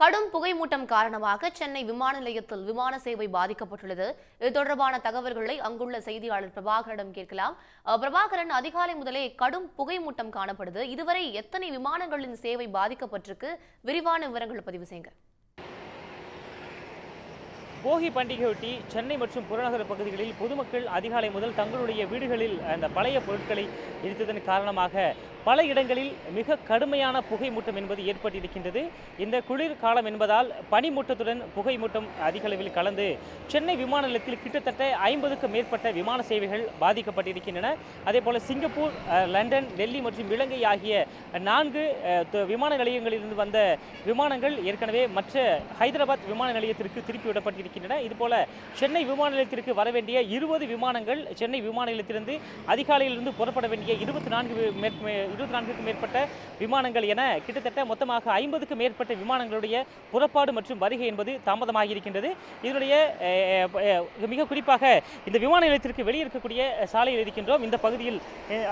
கடும் புகைமூட்டம் காரணமாக சென்னை விமான நிலையத்தில் விமான சேவை பாதிக்கப்பட்டுள்ளது. இது தொடர்பான தகவல்களை அங்குள்ள செய்தியாளர் பிரபாகரிடம் கேட்கலாம். அஹ், பிரபாகரன் அதிகாலை முதலே கடும் புகைமூட்டம் காணப்படுது. இதுவரை எத்தனை விமானங்களின் சேவை பாதிக்கப்பட்டிருக்கு? விரிவான விவரங்கள் பதிவு செய்யுங்க போகி பண்டிகையொட்டி சென்னை மற்றும் புறநகர் பகுதிகளில் பொதுமக்கள் அதிகாலை முதல் தங்களுடைய வீடுகளில் அந்த பழைய பொருட்களை எரித்ததன் காரணமாக பல இடங்களில் மிக கடுமையான புகை மூட்டம் என்பது ஏற்பட்டிருக்கின்றது. இந்த குளிர் காலம் என்பதால் பனிமூட்டத்துடன் புகை மூட்டம் அதிக அளவில் கலந்து சென்னை விமான நிலையத்தில் கிட்டத்தட்ட ஐம்பதுக்கும் மேற்பட்ட விமான சேவைகள் பாதிக்கப்பட்டிருக்கின்றன. அதே போல சிங்கப்பூர் லண்டன் டெல்லி மற்றும் இலங்கை ஆகிய நான்கு விமான நிலையங்களிலிருந்து வந்த விமானங்கள் ஏற்கனவே மற்ற ஹைதராபாத் விமான நிலையத்திற்கு திருப்பி விடப்பட்டிருக்கின்றன இதுபோல சென்னை விமான நிலையத்திற்கு வர வேண்டிய இருபது விமானங்கள் சென்னை விமான நிலையத்திலிருந்து அதிகாலையிலிருந்து புறப்பட வேண்டிய இருபத்தி நான்கு இருபத்தி நான்குக்கும் மேற்பட்ட விமானங்கள் என கிட்டத்தட்ட மொத்தமாக ஐம்பதுக்கும் மேற்பட்ட விமானங்களுடைய புறப்பாடு மற்றும் வருகை என்பது தாமதமாகி இருக்கின்றது இதனுடைய மிக குறிப்பாக இந்த விமான நிலையத்திற்கு வெளியே இருக்கக்கூடிய சாலையில் இருக்கின்றோம். இந்த பகுதியில்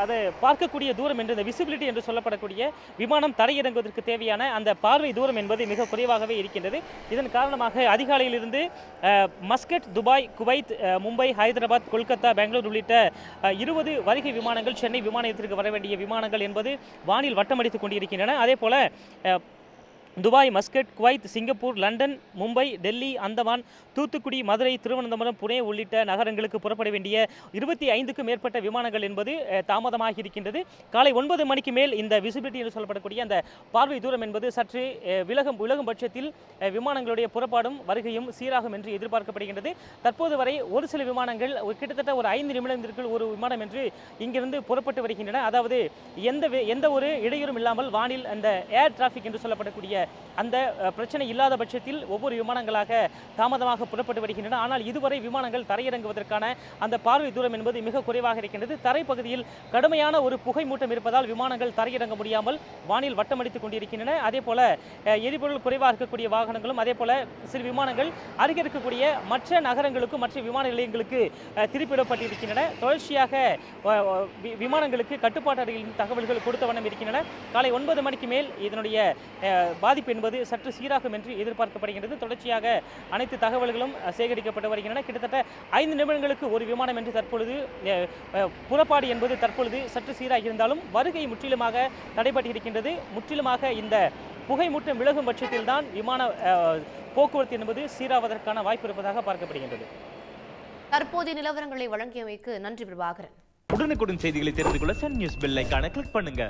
அதை பார்க்கக்கூடிய தூரம் என்று இந்த விசிபிலிட்டி என்று சொல்லப்படக்கூடிய விமானம் தரையிறங்குவதற்கு தேவையான அந்த பார்வை தூரம் என்பது மிக குறைவாகவே இருக்கின்றது. இதன் காரணமாக அதிகாலையிலிருந்து Muscat Dubai Kuwait Mumbai Hyderabad Kolkata Bangalore உள்ளிட்ட இருபது வருகை விமானங்கள் சென்னை விமான நிலையத்திற்கு வர வேண்டிய விமானங்கள் என்பது வானில் வட்டமடித்துக் கொண்டிருக்கின்றன. அதே போல Dubai Muscat Kuwait Singapore London Mumbai Delhi Andaman Thoothukudi Madurai Thiruvananthapuram Pune உள்ளிட்ட நகரங்களுக்கு புறப்பட வேண்டிய இருபத்தி ஐந்துக்கும் மேற்பட்ட விமானங்கள் என்பது தாமதமாக இருக்கின்றது. காலை ஒன்பது மணிக்கு மேல் இந்த விசிபிலிட்டி என்று சொல்லப்படக்கூடிய அந்த பார்வை தூரம் என்பது சற்று விலகும் விலகும் பட்சத்தில் விமானங்களுடைய புறப்பாடும் வருகையும் சீராகும் என்று எதிர்பார்க்கப்படுகின்றது. தற்போது வரை ஒரு சில விமானங்கள் ஒரு கிட்டத்தட்ட ஒரு ஐந்து நிமிடத்திற்குள் ஒரு விமானம் என்று இங்கிருந்து புறப்பட்டு வருகின்றன. அதாவது எந்த வே- எந்த ஒரு இடையூறும் இல்லாமல் வானில் அந்த ஏர் டிராஃபிக் என்று சொல்லப்படக்கூடிய அந்த பிரச்சனை இல்லாத பட்சத்தில் ஒவ்வொரு விமானங்களாக தாமதமாக புறப்பட்டு வருகின்றன. ஆனால் இதுவரை விமானங்கள் தரையிறங்குவதற்கான அந்த பார்வை தூரம் என்பது மிக குறைவாக இருக்கின்றது. தரைப்பகுதியில் கடுமையான ஒரு புகை மூட்டம் இருப்பதால் விமானங்கள் தரையிறங்க முடியாமல் வானில் வட்டமடித்துக் கொண்டிருக்கின்றன. அதே போல எரிபொருள் குறைவாக இருக்கக்கூடிய வாகனங்களும் அதே போல சிறு விமானங்கள் அருகே இருக்கக்கூடிய மற்ற நகரங்களுக்கும் மற்ற விமான நிலையங்களுக்கு திருப்பிடப்பட்டிருக்கின்றன தொடர்ச்சியாக வி- விமானங்களுக்கு கட்டுப்பாட்டு அறையில் தகவல்கள் கொடுத்த வண்ணம் இருக்கின்றன. காலை ஒன்பது மணிக்கு மேல் இதனுடைய பாதிப்பு பாதிப்பு என்பது சற்று சீராகும் என்று எதிர்பார்க்கப்படுகின்றது. தொடர்ச்சியாக அனைத்து தகவல்களும் சேகரிக்கப்பட்டு வருகின்றன. கிட்டத்தட்ட ஐந்து நிமிடங்களுக்கு ஒரு விமானம் என்று தற்பொழுது புறப்பாடு என்பது தற்பொழுது சற்று சீராகி இருந்தாலும் வருகை முற்றிலுமாக தடைபட்டிருக்கின்றது. முற்றிலுமாக இந்த புகை மூட்டம் விலகும் பட்சத்தில் தான் விமான போக்குவரத்து என்பது சீராவதற்கான வாய்ப்பு இருப்பதாக பார்க்கப்படுகின்றது. தற்போதைய நிலவரங்களை வழங்கியமைக்கு நன்றி பிரபாகரன். உடனுக்குடன் செய்திகளை தெரிந்து கொள்ள சன் நியூஸ் பெல் ஐகானை கிளிக் பண்ணுங்க.